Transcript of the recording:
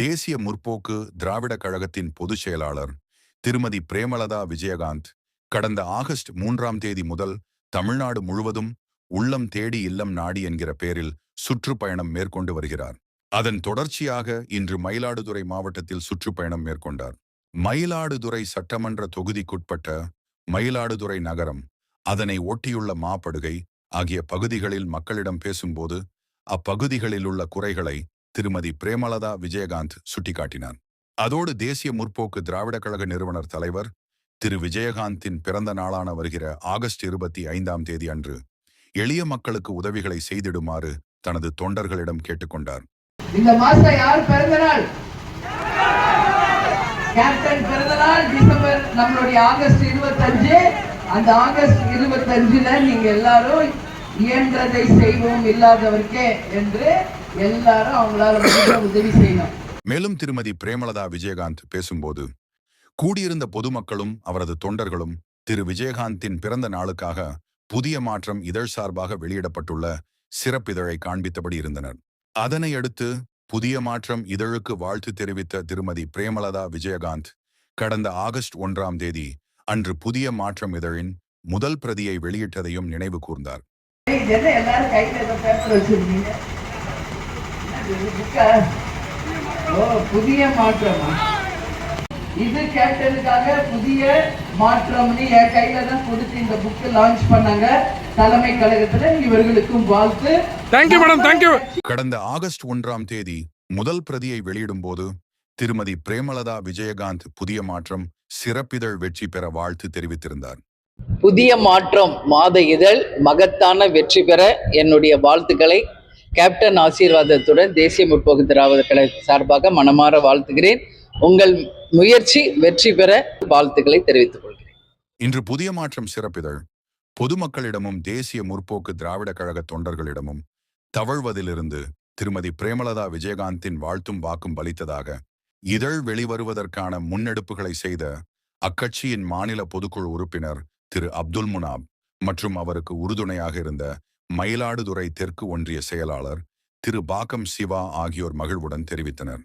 தேசிய முற்போக்கு திராவிட கழகத்தின் பொதுச் செயலாளர் திருமதி பிரேமலதா விஜயகாந்த் கடந்த ஆகஸ்ட் மூன்றாம் தேதி முதல் தமிழ்நாடு முழுவதும் உள்ளம் தேடி இல்லம் நாடி என்கிற பெயரில் சுற்றுப்பயணம் மேற்கொண்டு வருகிறார். அதன் தொடர்ச்சியாக இன்று மயிலாடுதுறை மாவட்டத்தில் சுற்றுப்பயணம் மேற்கொண்டார். மயிலாடுதுறை சட்டமன்ற தொகுதிக்குட்பட்ட மயிலாடுதுறை நகரம் அதனை ஒட்டியுள்ள மாப்படுகை ஆகிய பகுதிகளில் மக்களிடம் பேசும்போது அப்பகுதிகளில் உள்ள குறைகளை திருமதி பிரேமலதா விஜயகாந்த் சுட்டிக்காட்டினார். அதோடு தேசிய முற்போக்கு திராவிட கழக நிறுவனர் தலைவர் திரு விஜயகாந்தின் பிறந்த நாளான வருகிற ஆகஸ்ட் இருபத்தி ஐந்தாம் தேதி அன்று எளிய மக்களுக்கு உதவிகளை செய்திடுமாறு தனது தொண்டர்களிடம் கேட்டுக்கொண்டார் இந்த மாசம் யார் பிறந்த நாள்? கேப்டன் பிறந்த நாள் டிசம்பர் நம்மளுடைய ஆகஸ்ட் இருபத்தஞ்சு. அந்த ஆகஸ்ட் இருபத்தஞ்சுல நீங்க எல்லாரும் இயன்றதை செய்வோம் இல்லாதவர்க்கே என்று எல்லாரும் அவங்களால முடிஞ்ச உதவி செய்யணும். மேலும் திருமதி பிரேமலதா விஜயகாந்த் பேசும்போது கூடியிருந்த பொதுமக்களும் அவரது தொண்டர்களும் திரு. விஜயகாந்தின் பிறந்த நாளுக்காக புதிய மாற்றம் இதழ் சார்பாக வெளியிடப்பட்டுள்ள சிறப்பிதழை காண்பித்தபடி இருந்தனர். அதனை அடுத்து புதிய மாற்றம் இதழுக்கு வாழ்த்து தெரிவித்த திருமதி பிரேமலதா விஜயகாந்த் கடந்த ஆகஸ்ட் ஒன்றாம் தேதி அன்று புதிய மாற்றம் இதழின் முதல் பிரதியை வெளியிட்டதையும் நினைவு கூர்ந்தார். என்ன எல்லாரும் கையில ஏதோ பேப்பர் புக்கா? ஓ புதிய மாற்றமா? இது கேப்டனுக்காக புதிய மாற்றம்னு என் கையில தான் கொடுத்து இந்த புக்கு லான்ச் பண்ணாங்க. தலைமை கழகத்துல இவர்களுக்கும் வாழ்த்து. Thank you madam thank you கடந்த ஆகஸ்ட் ஒன்றாம் தேதி முதல் பிரதியை வெளியிடும்போது திருமதி பிரேமலதா விஜயகாந்த் புதிய மாற்றம் சிறப்பிதழ் வெற்றி பெற வாழ்த்து தெரிவித்திருந்தார். புதிய மாற்றம் மாத இதழ் மகத்தான வெற்றி பெற என்னுடைய வாழ்த்துக்களை கேப்டன் ஆசீர்வாதத்துடன் தேசிய முற்போக்கு திராவிட கழக சார்பாக மனமாற வாழ்த்துகிறேன். உங்கள் முயற்சி வெற்றி பெற வாழ்த்துக்களை தெரிவித்துக் கொள்கிறேன். இன்று புதிய மாற்றம் சிறப்பிதழ். பொதுமக்களிடமும் தேசிய முற்போக்கு திராவிட கழக தொண்டர்களிடமும் தவழ்வதிலிருந்து திருமதி பிரேமலதா விஜயகாந்தின் வாழ்த்தும் வாக்கும் பலித்ததாக இதழ் வெளிவருவதற்கான முன்னெடுப்புகளை செய்த அக்கட்சியின் மாநில பொதுக்குழு உறுப்பினர் திரு அப்துல் முனாப் மற்றும் அவருக்கு உறுதுணையாக இருந்த மயிலாடுதுறை தெற்கு ஒன்றிய செயலாளர் திரு பாக்கம் சிவா ஆகியோர் மகிழ்வுடன் தெரிவித்தனர்.